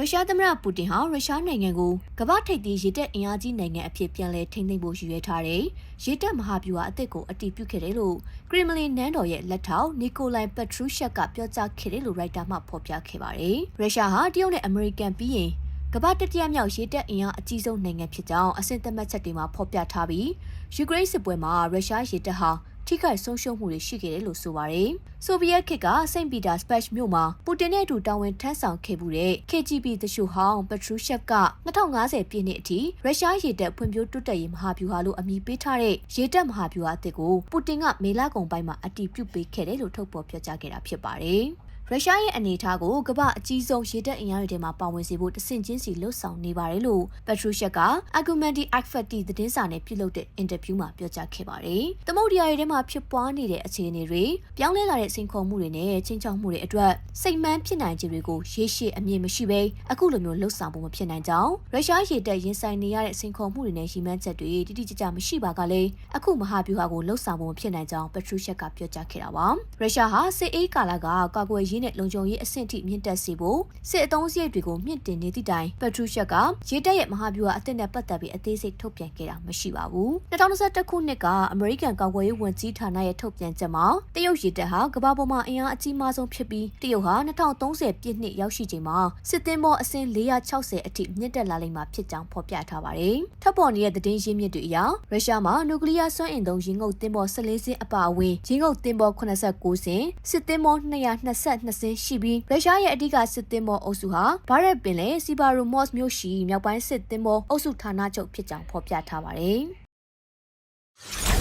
ရုရှားသမ္မတပူတင်ဟာရုရှားနိုင်ငံကိုကမ္ဘာထိပ်သီးရေတပ်အင်အားကြီးနိုင်ငံအဖြစ်ပြန်လည်ထိန်းသိမ်းဖို့ရည်ရွယ်ထားတဲ့ရေတပ်မဟာဗျူဟာအသစ်ကိုအတည်ပြုခဲ့တယ်လို့ကရီမလင်နန်းတော်ရဲ့လက်ထောက်နီကိုလိုင်ပက်ထရူရှက်ကပြောကြားခဲ့တယ်လို့ရိုက်တာမှဖော်ပြခဲ့ပါတယ်။ရုရှားဟာတရုတ်နဲ့အမေရိကန်ပြီးရင်ကမ္ဘာတတိယမြောက်ရေတပ်အင်အားအကြီးဆုံးနိုင်ငံဖြစ်ကြောင်းအဆင့်သတ်မှတ်ချက်တွေမှာဖော်ပြထားပြီးယူကရိန်းစစ်ပွဲမှာရုရှားရေတပ်ဟာ ထိခိုက်ဆုံးရှုံးမှုတွေရှိခဲ့တယ်လို့ဆိုပါတယ်။ဆိုဗီယက်ခေတ်ကစိန့်ပီတာစပတ်မြို့မှာပူတင်နဲ့အတူတာဝန်ထမ်းဆောင်ခဲ့မှုတဲ့ KGB သရှုဟောင်းပက်ထရူရှက်က2050ပြည့်နှစ်အထိရုရှားရေတပ်ဖွံ့ဖြိုးတိုးတက်ရေးမဟာဗျူဟာလို့အမည်ပေးထားတဲ့ရေတပ်မဟာဗျူဟာအသစ်ကိုပူတင်ကမေလကုန်ပိုင်းမှာအတည်ပြုပေးခဲ့တယ်လို့ထုတ်ဖော်ပြောကြားခဲ့တာဖြစ်ပါတယ်။ ရုရှားရဲ့အနေအထားကိုကမ္ဘာအကြီးဆုံးရေတပ်အင်အားတွေထဲမှာပါဝင်စေဖို့တဆင့်ချင်းစီလှုပ်ဆောင်နေပါတယ်လို့ပက်ထရူရှက်က Argumenti Akfati သတင်းစာနဲ့ပြုလုပ်တဲ့အင်တာဗျူးမှာပြောကြားခဲ့ပါတယ်။သမုဒ္ဒရာတွေထဲမှာဖြစ်ပွားနေတဲ့အခြေအနေတွေပြောင်းလဲလာတဲ့စိန်ခေါ်မှုတွေနဲ့ချင်းချောက်မှုတွေအတွက်စိတ်မှန်းဖြစ်နိုင်ခြေတွေကိုရေရှည်အမြင်မရှိဘဲအခုလိုမျိုးလှုပ်ဆောင်ဖို့မဖြစ်နိုင်ကြောင်းရုရှားရေတပ်ရင်ဆိုင်နေရတဲ့စိန်ခေါ်မှုတွေနဲ့ရည်မှန်းချက်တွေတိတိကျကျမရှိပါကလည်းအခုမဟာဗျူဟာကိုလှုပ်ဆောင်ဖို့မဖြစ်နိုင်ကြောင်းပက်ထရူရှက်ကပြောကြားခဲ့တာပါ။ရုရှားဟာစစ်အေးကာလကကာကွယ်ရေးနဲ့လုံခြုံရေးအဆင့်ထိမြင့်တက်စေဖို့စစ်အုံစရိတ်တွေကိုမြင့်တင်နေသည့်တိုင်ပက်ထရူရှက်ကရေတပ်ရဲ့မဟာဗျူဟာအသစ်နဲ့ပတ်သက်ပြီးအသေးစိတ်ထုတ်ပြန်ခဲ့တာမရှိပါဘူး။2021ခုနှစ်ကအမေရိကန်ကာကွယ်ရေးဝန်ကြီးဌာနရဲ့ထုတ်ပြန်ချက်မှာတရုတ်ရေတပ်ဟာကမ္ဘာပေါ်မှာအင်အားအကြီးမားဆုံးဖြစ်ပြီးတရုတ်ဟာ2030ပြည့်နှစ်ရောက်ရှိချိန်မှာစစ်သင်္ဘောအစင်း460အထိမြင့်တက်လာလိမ့်မှာဖြစ်ကြောင်းဖော်ပြထားပါတယ်။ထပ်ပေါ်နေတဲ့သတင်းရင်းမြစ်တွေအရရုရှားမှာနျူကလ িয়ার စွမ်းအင်သုံးရင်ငုတ်သင်္ဘော14စင်းအပါအဝင်ရင်ငုတ်သင်္ဘော89စင်းစစ်သင်္ဘော222စင်းရှိပြီးရုရှားရဲ့အဓိကစစ်သင်္ဘောအုပ်စုဟာဘာရက်ပင်လယ်စီဘာရိုမော့စ်မြို့ရှိမြောက်ပိုင်းစစ်သင်္ဘောအုပ်စုဌာနချုပ်ဖြစ်ကြောင်းဖော်ပြထားပါတယ်။